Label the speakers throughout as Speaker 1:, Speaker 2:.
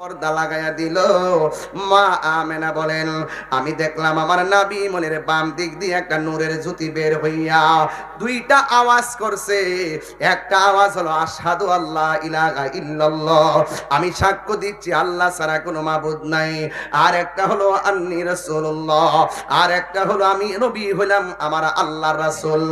Speaker 1: পর্দা দিল। মা আমেনা বলেন, আমি দেখলাম আমার নাবি মনের বাম দিক দিয়ে একটা নূরের জ্যোতি বের হইয়া দুইটা আওয়াজ করছে। একটা আওয়াজ হলো আসাদু আল্লাহ ইল্লাল্লাহ। আমি সাক্ষ্য দিচ্ছি, আল্লাহ ছাড়া কোনো মাবুদ নাই। আর একটা হলো, আন্নি রাসূলুল্লাহ। আর একটা হলো, আমি নবী হইলাম আমার আল্লাহর রাসূল।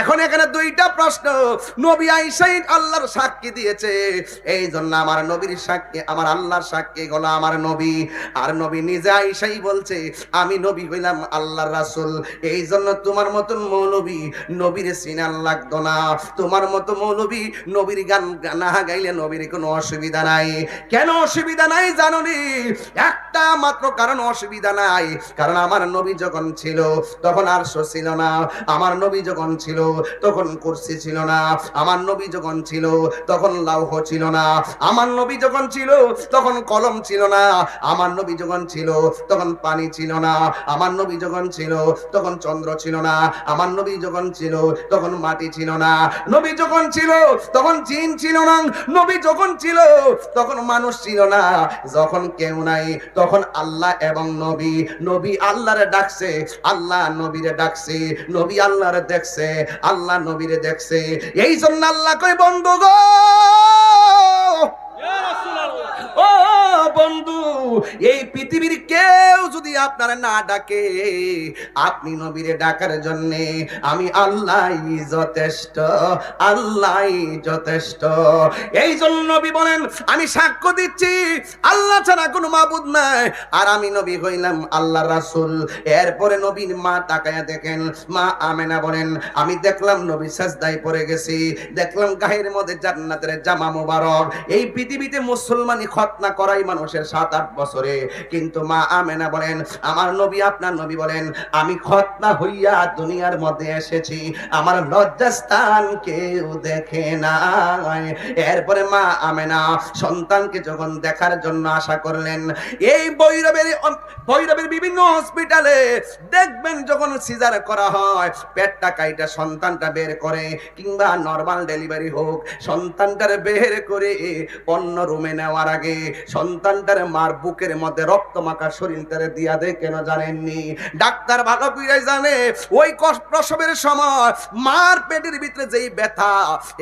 Speaker 1: এখন এখানে দুইটা প্রশ্ন, নবী আইসাই আল্লাহর সাক্ষী দিয়েছে? এই জন্য আমার নবীর সাক্ষী, আমার আল্লাহর সাক্ষী গলা আমার নবী। আর নবী নিজে আইসাই বলছে, আমি নবী হইলাম আল্লাহর রাসূল। এই জন্য তোমার মতন মৌলবী নবীর সিনাল লাগতো না। তোমার মতো মৌলবী নবীর গান না গাইলে নবীর কোনো অসুবিধা নাই। কেন অসুবিধা নাই জানো নি একটা মাত্র কারণ অসুবিধা নাই। কারণ আমার নবী যখন ছিল, তখন আর ছিল না। আমার নবী যখন ছিল, তখন কুরসি ছিল না। আমার নবী যখন ছিল, তখন লাউহ ছিল না। আমার নবী যখন ছিল, তখন কলম ছিল না, আমার নবী যখন ছিল, তখন পানি ছিল না। আমার নবী যখন ছিল, তখন চন্দ্র ছিল না। আমার নবী যখন ছিল, তখন মাটি ছিল না। নবী যখন ছিল, তখন জিন ছিল না। নবী যখন ছিল, তখন মানুষ ছিল না। যখন কেউ নাই, তখন আল্লাহ এবং নবী। নবী আল্লাহরে ডাকছে, আল্লাহ নবীরে ডাকছে। নবী আল্লাহরে দেখছে, আল্লাহ নবীরে দেখছে। এই জন্য আল্লাহ কই বন্ধু গো বন্ধু, এই পৃথিবীর কেউ যদি আপনার না ডাকে, আপনি নবীরে ডাকার জন্য আমি আল্লাহ যথেষ্ট আল্লাহ যথেষ্ট। এই জন্য নবী বলেন, আমি সাক্ষ্য দিচ্ছি, আল্লাহ ছাড়া কোনো মাবুদ নাই। আর আমি নবী হইলাম আল্লাহ রাসূল। এরপরে নবীর মা তাকায়া দেখেন, মা আমেনা বলেন, আমি দেখলাম নবী সাজদায় পড়ে গেছি, দেখলাম গায়ের মধ্যে জান্নাতের জামা মোবারক। এই পৃথিবীতে মুসলমানি খতনা করাই মানুষের সাত, আট বছরে। কিন্তু মা আমেনা বলেন, আমার নবী আপনার নবী বলেন, আমি খতনা হইয়া দুনিয়ার মধ্যে এসেছি। আমার লজ্জাস্থান কেউ দেখে নাই। এরপরে মা আমেনা সন্তানকে যখন দেখার জন্য আশা করলেন, এই বৈরবের ভৈরবের বিভিন্ন হসপিটালে দেখবেন যখন সিজার করা হয় পেটটা কাইটা সন্তানটা বের করে, কিংবা নর্মাল ডেলিভারি হোক, সন্তানটার বের করে অন্য রুমে নেওয়ার আগে সন্তানটার মার বুকের মধ্যে রক্ত মাখা শরীরটারে দিয়া দেয় কেন জানেননি? ডাক্তার ভালো করে জানে, ওই প্রসবের সময় মার পেটের ভিতরে যেই ব্যথা,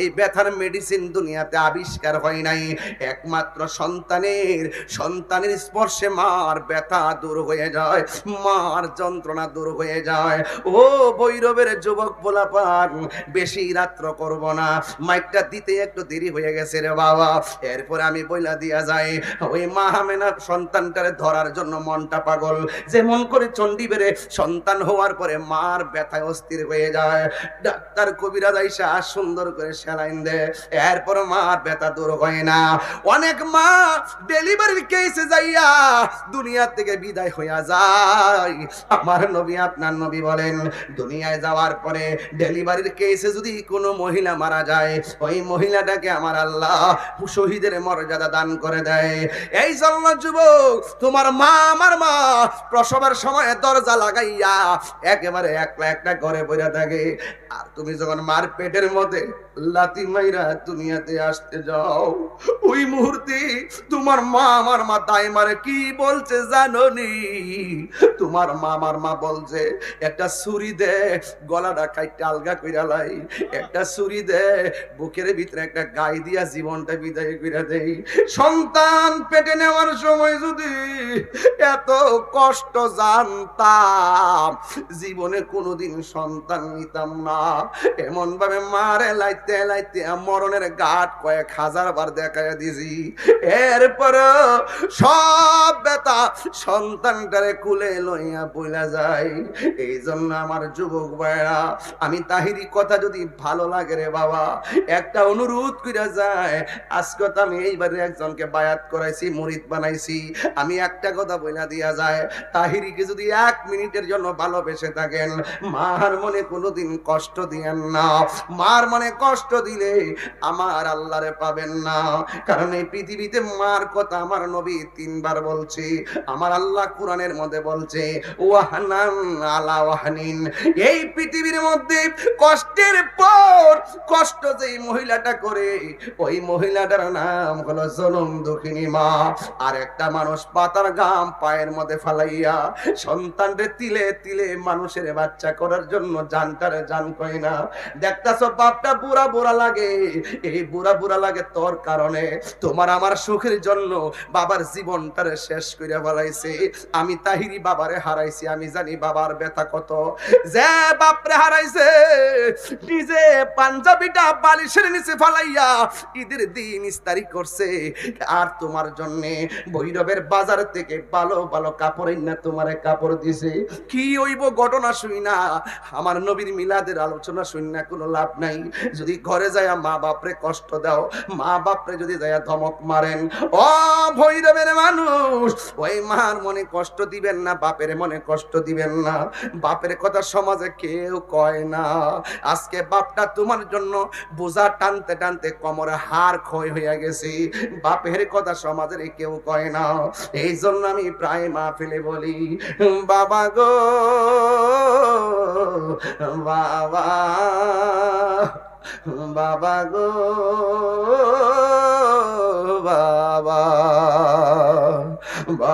Speaker 1: এই ব্যথার মেডিসিন দুনিয়াতে আবিষ্কার হয় নাই। একমাত্র সন্তানের সন্তানের স্পর্শে মার ব্যথা দূর হয়ে যায়, মার যন্ত্রণা দূর হয়ে যায়। ও বৈরবের যুবক পোলাপান, বেশি রাত্র করব না। মাইকটা দিতে একটু দেরি হয়ে গেছে রে বাবা। এরপরে আমি বইলা দিয়া যাই, ওই মা সন্তানটারে ধরার জন্য মনটা পাগল। যেমন করে চণ্ডী বেড়ে সন্তান হওয়ার পরে মার ব্যথায় অস্থির হয়ে যায়। ডাক্তার কবিরা যাইসা সুন্দর করে স্যালাইন দেয়। এরপর মার ব্যথা দূর হয় না। অনেক মা ডেলিভারির কেসে যাইয়া দুনিয়া থেকে বিদায় হইয়া যায়। আমার নবী, আপনার নবী বলেন, দুনিয়ায় যাওয়ার পরে ডেলিভারির কেসে যদি কোনো মহিলা মারা যায়, ওই মহিলাটাকে আমার আল্লাহ শহীদের মর্যাদা দান করে দেয়। এই জন্য যুবক, তোমার মা আমার মা, প্রসবের সময় দরজা লাগাইয়া একেবারে একলা একটা ঘরে বইরা থাকে। আর তুমি যখন মার পেটের মধ্যে লাতি মাইরা দুনিয়াতে আসতে যাও, ওই মুহূর্তে তোমার মা আমার মা তাই মারে কি বলছে তোমার মা আমার মা বলছে, একটা ছুরি দে, গলাটা কাইটা আলগা কইরা লাই। একটা ছুরি দে, বুকের ভিতরে একটা গাই দিয়া জীবনটা বিদায় কইরা দেই। সন্তান পেটে নেওয়ার সময় যদি এত কষ্ট জানতাম, জীবনে কোনোদিন সন্তান নিতাম না। এমন ভাবে মারে লাইতে লাইতে মরণের ঘাট কয়েক হাজার বার দেখায় দিছি। এরপর সব বেতা সন্তানটারে কুলে লইয়া বইলা যায়। এই জন্য আমার যুবক ভাইরা, আমি তাহিরি কথা যদি ভালো লাগে রে বাবা, একটা অনুরোধ কইরা যায়। আজকে তো আমি এইবারে একজনকে বায়াত করাইছি মুরিদ বানাইছি, আমি একটা কথা বইলা দিয়া যায়, তাহিরিকে যদি এক মিনিটের জন্য ভালোবেসে থাকেন, মার মনে কোনোদিন কষ্ট দিয়েন না। মার মনে কষ্ট দিলে আমার আল্লাহরে পাবেন না। কারণ এই পৃথিবীতে মার কথা আমার নবী তিনবার বলছে, আমার আল্লাহ কোরআনের মধ্যে বলছে, ওয়াহানান আলা ওয়াহানিন। এই পৃথিবীর মধ্যে কষ্টের পর কষ্ট যেই মহিলাটা করে, ওই মহিলাটার নাম হলো জনম দুঃখিনী মা। আর একটা মানুষ পাতার গাম পায়ের মধ্যে ফালাইয়া সন্তানরে তিলে তিলে মানুষের বাচ্চা করার জন্য জানটারে জান কই না। দেখতাছ বাপটা বুড়া বুড়া লাগে, এই বুড়া বুড়া লাগে তোর কারণে তোমার আমার সুখের জন্য বাবার জীবনটারে শেষ করে ফেলাইছে। আমি তাহিরি বাবারে হারাইছি, আমি জানি বাবার ব্যথা কত। যে বাপরে হারাইছে, নিজে পাঞ্জাবিটা বালিশের নিচে ফালাইয়া ঈদের দিন ইস্তারি করছে, আর তোমার জন্য ভৈরবের বাজার থেকে ভালো ভালো কাপড় না তোমারে কাপড় দিছে। কি হইব ঘটনা শুই না। আমার নবীর মিলাদের আলোচনা শুই না, কোনো লাভ নাই। যদি ঘরে যায় মা বাপরে কষ্ট দাও, মা বাপরে যদি যায় ধমক মারেন, ও ভৈরবের মানুষ, ওই মার মনে কষ্ট দিবেন না, বাপের মনে কষ্ট দিবেন না। বাপের কথা সমাজে কেউ কয় না। আজকে বাপটা তোমার জন্য বোঝা টানতে টানতে কোমরে হার ক্ষয় হয়ে গেছে। বাপের কথা সমাজের কেউ কয় না। এই জন্য আমি প্রায় ফেলে বলি বাবা গো বাবা বাবা গো।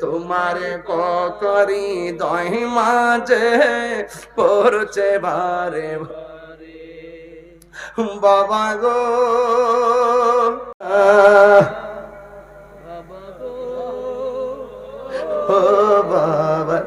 Speaker 1: তোমার কতরি দহি মাঝে পড়ছে বারে বাবা গো। বাবা গো। বাবা।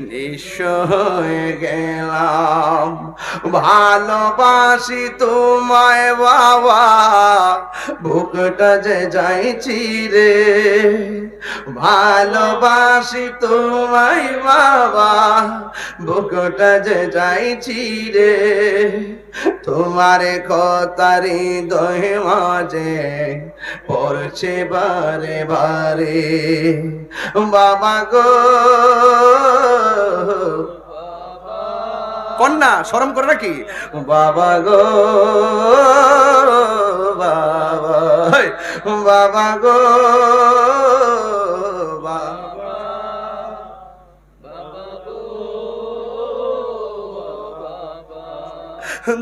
Speaker 1: নিঃস্ব হয়ে গেলাম। ভালোবাসি তোমায় বাবা, বুকটা যে যাইছি রে। ভালোবাসি তোমায় বাবা, বুকটা যে যাইছি রে। তোমার কতারি দহে মাঝে, পড়ছে বারে বারে। বাবা গো। কন্যা, শরম করে নাকি? বাবা গো, বাবা। বাবা গো।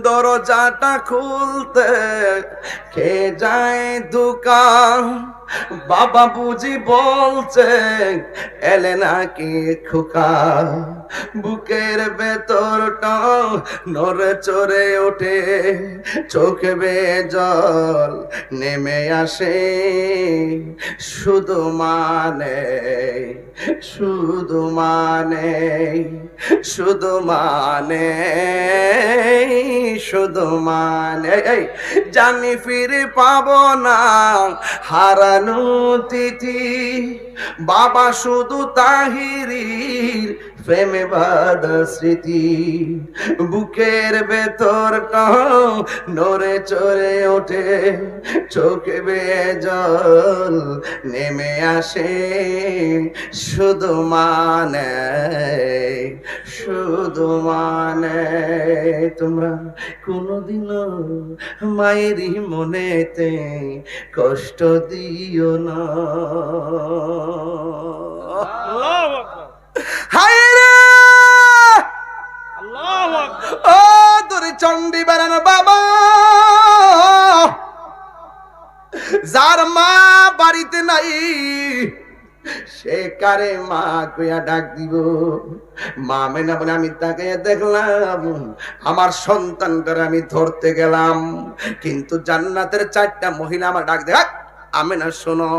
Speaker 1: দরজাটা খুলতে কে যায় দোকান? বাবা বুঝি বলছে, এলে নাকি খোকা। বুকের ভেতরটা নড়ে চড়ে ওঠে, চোখে জল নেমে আসে। শুধু মানে শুধু মানে শুধু মানে শুধু মানে। জানি ফিরে পাবো না হারানো তিথি বাবা শুধু তাহিরির প্রেমে বাদা স্মৃতি, বুকের ভেতরটা নড়ে চড়ে ওঠে, চোখে বে জল, নেমে আসে শুধু মানে শুধু মানে। তোমরা কোনোদিনও মায়েরই মনেতে কষ্ট দিও না। হায় রে ও তোর চণ্ডী বেড়ানো বাবা। যার মা বাড়িতে নাই সে কারে মা কইয়া ডাক দিব? মা মেনা বলে আমি তাকে দেখলাম আমার সন্তানটার আমি ধরতে গেলাম কিন্তু জান্নাতের চারটা মহিলা আমার ডাক দেখ আমেনা, শোনো,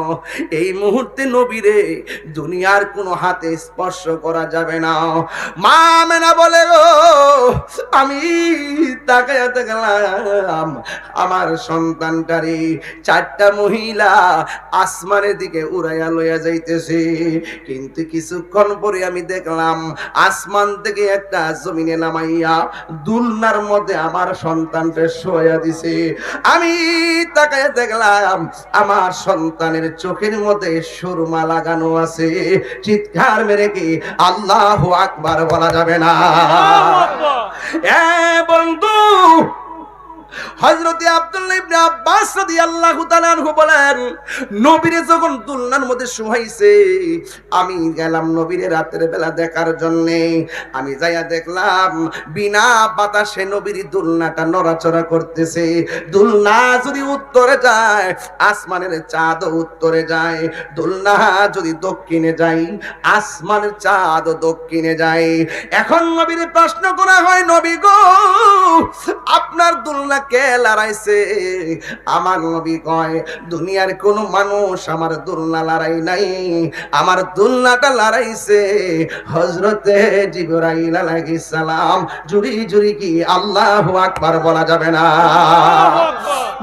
Speaker 1: এই মুহূর্তে নবীরে দুনিয়ার কোনো হাতে স্পর্শ করা যাবে না। মা আমেনা বলে গো আমি তাকায়াতে গেলাম আমার সন্তানটারে চারটা মহিলা আসমানের দিকে উড়াইয়া লইয়া যাইতেছে। কিন্তু কিছুক্ষণ পরে আমি দেখলাম আসমান থেকে একটা জমিনে নামাইয়া দুলনার মধ্যে আমার সন্তানটা শোয়া দিছে। আমি তাকায় দেখলাম আমার সন্তানের চোখের মধ্যে সুরমা লাগানো আছে। চিৎকার মেরে কি আল্লাহ আকবার বলা যাবে না। এ বন্ধু হযরতে আব্দুল্লাহ ইবনে আব্বাস রাদিয়াল্লাহু তাআলা আনহু বলেন, নবীরে যখন দুলনার মধ্যে শুহাইছে আমি গেলাম নবীরে রাতের বেলা দেখার জন্য। আমি যাইয়া দেখলাম, বিনা বাতাসে নবীর দুলনাটা নড়াচড়া করতেছে। দুলনা যদি উত্তরে যায়, আসমানের চাঁদ উত্তরে যায়। দুলনা যদি দক্ষিণে যায়, আসমানের চাঁদ দক্ষিণে যায়। এখন নবীর প্রশ্ন করা হয়, নবী গো, আপনার দুলনা দুনিয়ার কোন মানুষ আমার দুলনা লড়াই নাই। আমার দুলনাটা লড়াইছে। হজরতে সালাম কি আকবার বলা যাবে না।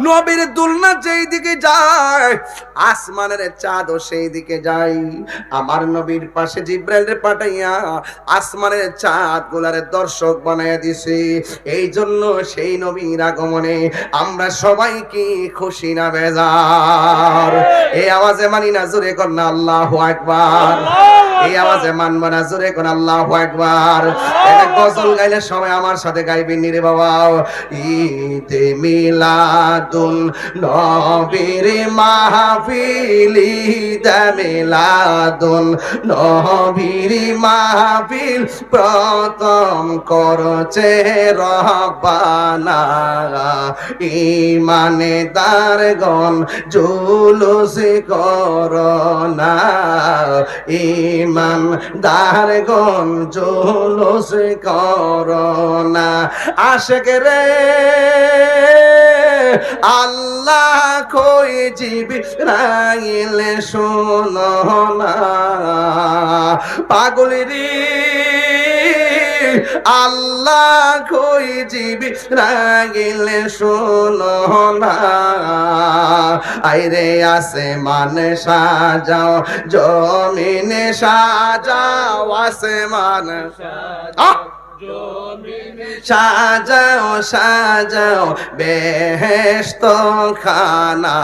Speaker 1: নবীর দুলনা যেই দিকে যায়, আসমানের সেই দিকে যায়। আমার নবীর পাশে পাঠাইয়া আসমানের চাঁদ গুলারে দর্শক বানাইয়া দিছে। এই জন্য সেই নবীর আগমনে আমরা সবাই কি খুশি না বেজার। এই আওয়াজে মানি না, জোরে কর না, আল্লাহু আকবার। এই আওয়াজে মানব না, জোরে কোন আল্লাহু আকবার। এটা গজল গাইলে সবাই আমার সাথে গাইবেন রে বাবা। ঈদে মিলাদুন নবীর মাহফিল মিলাদুন নবীর মাহফিল। প্রথম করছে রব্বানা ইমানে দারগণ জুলুস করোনা ইমান দারগণ জুলুস করোনা আশেক রে, আল্লাহ কই জিবি রাইল শোনো না। পাগলি আল্লাহ কই জীবি রাগিলে শোনো না। আইরে আসে মানে সাজাও, জমিনে সাজাও আসে মানে আহ সাজাও সাজাও বেহেস্ত খানা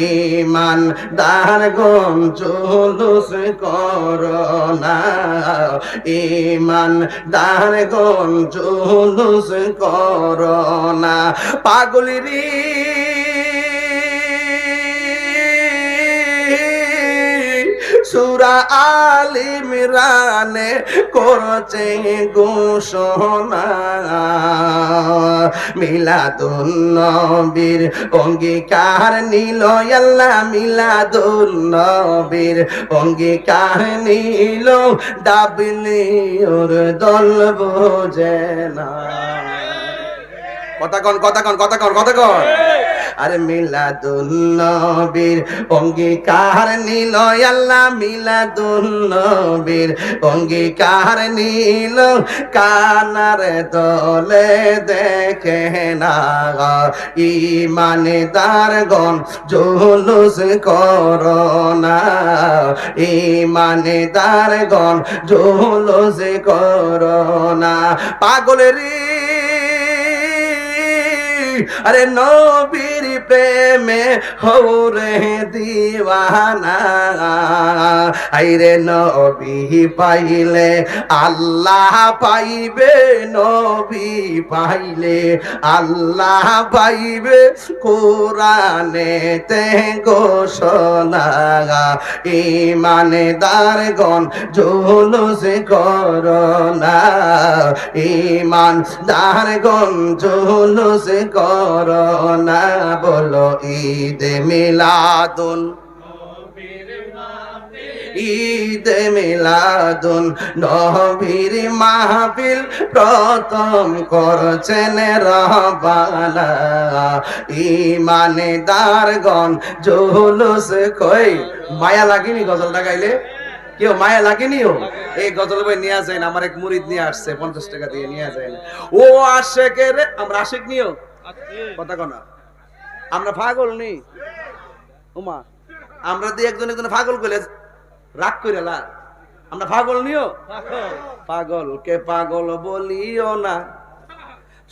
Speaker 1: ইমান দার গম জুলুস করোনা ইমান দার গম জুলুস করোনা পাগলিরি সুরা আলিমিরানে করছে ঘোষণা। মিলাদুন নবীর অঙ্গীকার নিল আল্লাহ, মিলাদুন নবীর অঙ্গীকার নিল। ডাবলি ওর দল বোঝে না। কথা কন কথা কন কথা কন কথা কন। আরে মিলাদুন নবীর অঙ্গীকার নিল আল্লাহ মিলাদুন নবীর অঙ্গীকার নিল। কানার দলে দেখে না ইমানদার গণ জুলুস করোনা ইমানদার গণ জুলুস করোনা পাগলের আরে নবীর প্রেমে হৌরে দিওয়ানা। আইরে নবী পাইলে, আল্লাহ পাইবে, নবী পাইলে, আল্লাহ পাইবে কোরআনে তে ঘোষণা। ইমানদার গণ জুলুস করোনা ইমানদার গণ জুলুস করোনা বলো ঈদ মিলাদুন। ঈদ মিলাদুন নবীর মাহফিল প্রথম করছেন রহবানা। ইমানদারগণ জুলুস কই? মায়া লাগেনি গজলটা গাইলে? কেউ মায়া লাগেনি ও? এই গজল বই নিয়ে যায় না আমার এক মুরিদ নিয়ে আসছে, পঞ্চাশ টাকা দিয়ে নিয়ে যায় না ও আশেকে রে আমরা আশেক নিও? কথা কনা আমরা পাগল নেই উমা, আমরা দিয়ে একজন একজন পাগল করলে রাগ করে আমরা পাগল নিও? পাগল। কে পাগল বলিও না।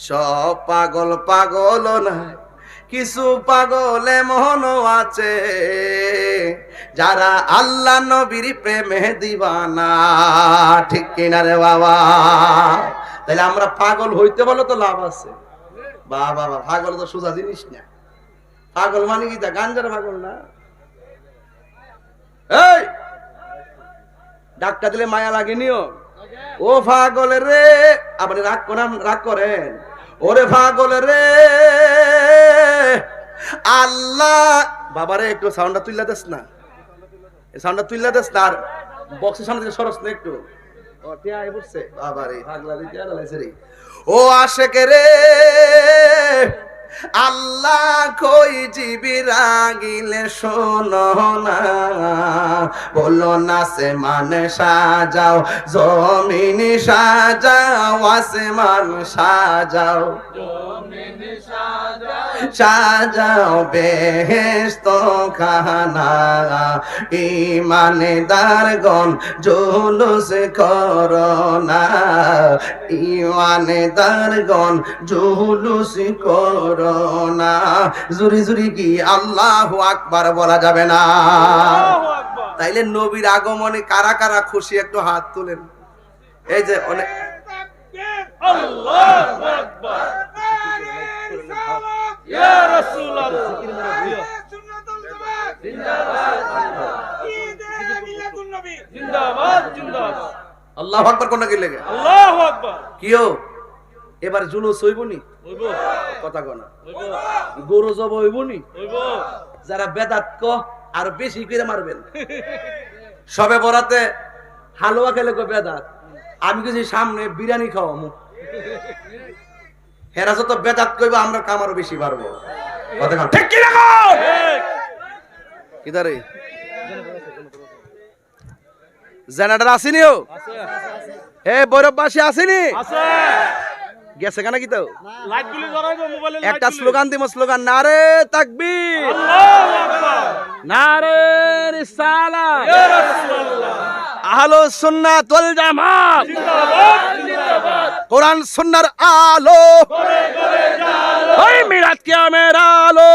Speaker 1: সব পাগল পাগল না কিছু পাগল এমন আছে। যারা আল্লাহ নবীর প্রেমে দিবানা। ঠিক কিনা রে বাবা? তাহলে আমরা পাগল হইতে বলো তো লাভ আছে। পাগল তো সোজা জিনিস না। পাগল মানে কি তা? গাঞ্জার পাগল না? এই! ডাক্তার দিলে মায়া লাগেনিও ও পাগল রে! আপনি রাগ করেন রাগ করেন। ওরে পাগল রে! আল্লাহ! বাবারে, একটু সাউন্ডটা তুইলা দেস না। সাউন্ডটা তুইলা দেস না, আর বক্সের সামনে সরস না একটু। টিয়া পড়ছে। বাবারে পাগলা আলাইছে রে। ও আশেকে রে, আল্লাহ কই জীবি রাগিলে শোনো না। বলো না সে মানে সাজাও, জমিন সাজাও, আসমান সাজাও। সাজাও। বেহেস্ত খানা ইমানদার গণ জুলুস করোনা ইমানদার গণ জুলুস করোনা জুরি জুরি কি আল্লাহ আকবার বলা যাবে না? তাইলে নবীর আগমনে কারা কারা খুশি একটু হাত তুলেন। এই যে অনেক
Speaker 2: আল্লাহু আকবার ইয়া রাসূলুল্লাহ জিন্দাবাদ জিন্দাবাদ
Speaker 1: আল্লাহ আকবার কোন কি লেগে?
Speaker 2: আল্লাহু আকবার।
Speaker 1: কিও? এবার জুলুস হইব। নি। কথা কনা গরু জব হইব। নি যারা বেদাত ক আর বেশি করে মারবেন। সবে বরাতে হালুয়া খেলে কো বেদাত? আমি কিছু সামনে বিরিয়ানি খাওয়ামু। হেরা যত বেদাত কইব আমরা কামারও বেশি পারব কথা ঠিক কি না জেনারেটর আসেনিও
Speaker 2: আছে
Speaker 1: হে বৈরববাসী আসেনি? গেছে কেন কি তো? একটা স্লোগান দিব স্লোগান নারে
Speaker 2: আকবার
Speaker 1: নারে
Speaker 2: রাসূলুল্লাহ।
Speaker 1: আহলো সুন্নাত ওয়াল জামাত। কোরআন সুন্নার আলো। ওই মিরাত কিয়ামের আলো।